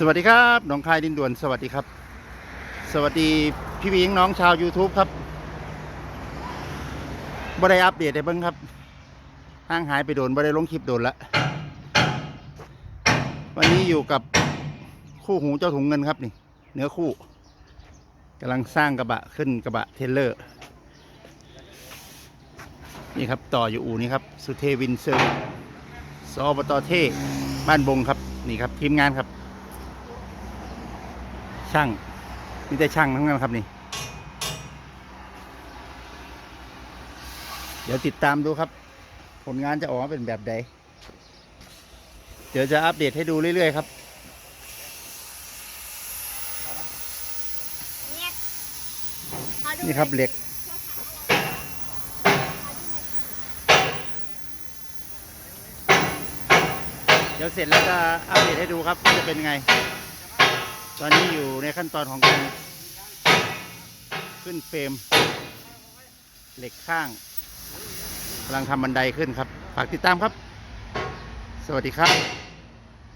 สวัสดีครับหนองคายดินด่วนสวัสดีครับ สวัสดีพี่พี่น้องชาว YouTube ครับบ่ได้อัปเดตได้เบิ้งครับห่างหายไปโดนบ่ได้ลงคลิปโดนละวันนี้อยู่กับคู่หูเจ้าถุงเงินครับนี่ เนื้อคู่กำลังสร้างกระบะขึ้นกระบะเทเลอร์ นี่ครับต่ออยู่อู่นี้ครับ สุเทวินเซอร์สอบตเทบ้านบงครับ นี่ครับทีมงานครับ ช่างมีแต่ช่างทั้งนั้นครับนี่ เดี๋ยวติดตามดูครับ ผลงานจะออกมาเป็นแบบใด เดี๋ยวจะอัปเดตให้ดูเรื่อยๆครับนี่ครับเหล็ก เดี๋ยวเสร็จแล้วจะอัปเดตให้ดูครับจะเป็นไง ตอนนี้อยู่ในขั้นตอนของการขึ้นเฟรม เหล็กข้างกำลังทำบันไดขึ้นครับ ฝากติดตามครับ สวัสดีครับ